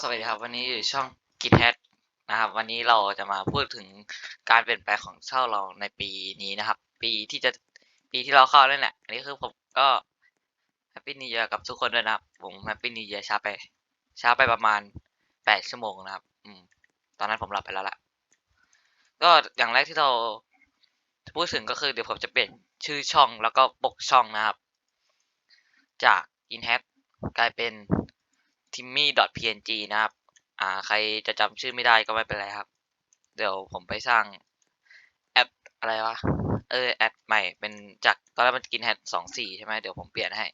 สวัสดีครับ วันนี้อยู่ช่องกิทแฮนะครับวันนี้เราจะมาพูดถึงการเปลี่ยนแปลงของเช่องเราในปีนี้นะครับ ปีที่จะปีที่เราเข้าแล้วแหละอันนี้คือผมก็แฮปปี้นิว e a กับทุกคนด้วยนะครับผมแฮปปี้นิว e a ช้าไป ช้าไปประมาณแปดชั่วโมงนะครับ อืม ตอนนั้นผมหลับไปแล้วล่ะ ก็อย่างแรกที่เราพูดถึงก็คือเดี๋ยวผมจะเปลี่ยนชื่อช่องแล้วก็ปกช่องนะครับ จาก i n h a t กลายเป็น timmy.png นะครับ อ่า ใครจะจำชื่อไม่ได้ก็ไม่เป็นไรครับ เดี๋ยวผมไปสร้างแอดอะไรวะ เออ แอดใหม่ เป็นจากตอนแรกมันกินแฮดสองสี่ใช่ไหม เดี๋ยวผมเปลี่ยนให้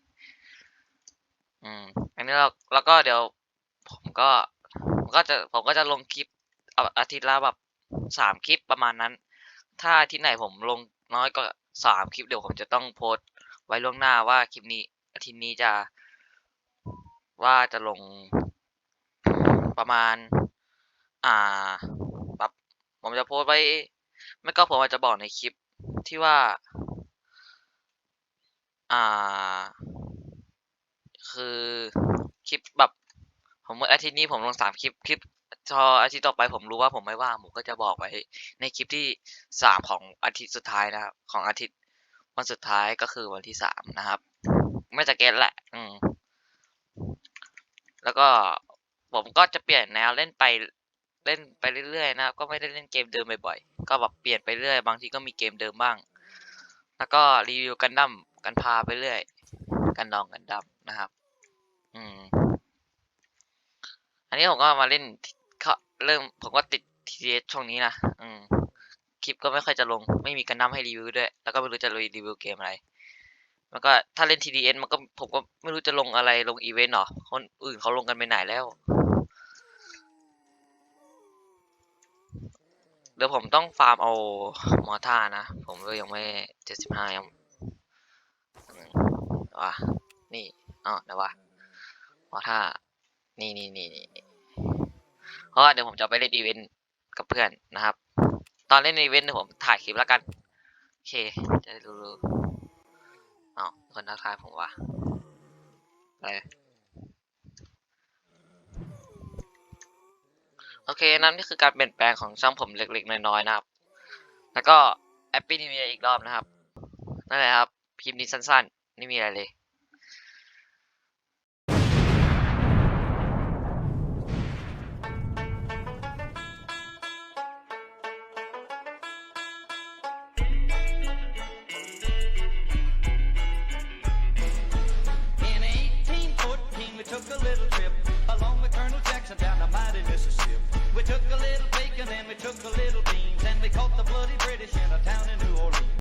อืม อันนี้เราแล้วก็เดี๋ยว ผมก็ ผมก็จะ ผมก็จะลงคลิปเอาอาทิตย์ละแบบสามคลิปประมาณนั้น ถ้าอาทิตย์ไหนผมลงน้อยก็สามคลิปเดี๋ยวผมจะต้องโพสต์ไว้ล่วงหน้าว่าคลิปนี้อาทิตย์นี้จะ ว่าจะลงประมาณ อ่าแบบผมจะโพสไว้ ไม่ก็ผมอาจจะบอกในคลิปที่ว่า อ่า คือคลิปแบบ ผมอาทิตย์นี้ผมลงสามคลิปคลิปพออาทิตย์ต่อไปผมรู้ว่าผมไม่ว่างผมก็จะบอกไว้ในคลิปที่สามของอาทิตย์สุดท้ายนะครับ ของอาทิตย์วันสุดท้ายก็คือวันที่สามนะครับ ไม่จะเก็ตแหละ อืม แล้วก็ผมก็จะเปลี่ยนแนวเล่นไปเล่นไปเรื่อยๆนะครับ ก็ไม่ได้เล่นเกมเดิมบ่อยๆ ก็แบบเปลี่ยนไปเรื่อย บางทีก็มีเกมเดิมบ้าง แล้วก็รีวิวกันดั้มกันพาไปเรื่อย กันดองกันดั้มนะครับ อืม อันนี้ผมก็มาเล่นเขาเริ่มผมก็ติดทีเอช่วงนี้นะ อืม คลิปก็ไม่ค่อยจะลง ไม่มีกันดั้มให้รีวิวด้วย แล้วก็ไม่รู้จะรีวิวเกมอะไร แล้วก็ถ้าเล่น TDS มันก็ผมก็ไม่รู้จะลงอะไรลงอีเวนต์หรอ คนอื่นเขาลงกันไปไหนแล้ว เดี๋ยวผมต้องฟาร์มเอามอท่านะ ผมก็ยังไม่เจ็ดสิบห้ายังว่ะนี่อ๋อเดี๋ยวว่ะมอท่า นี่นี่นี่นี่เพราะว่าเดี๋ยวผมจะไปเล่นอีเวนต์กับเพื่อนนะครับ ตอนเล่นอีเวนต์เดี๋ยวผมถ่ายคลิปแล้วกัน โอเค จะด้รู้ อ๋อคนทักทายผมวะอะไรโอเคนั่นก็คือการเปลี่ยนแปลงของช่องผมเล็กๆ น้อยๆ นะครับ แล้วก็แอปปี้นิว e อีกรอบนะครับ นั่นแหละครับ พิมพ์นี้สั้นๆ ไม่มีอะไรเลย the bloody British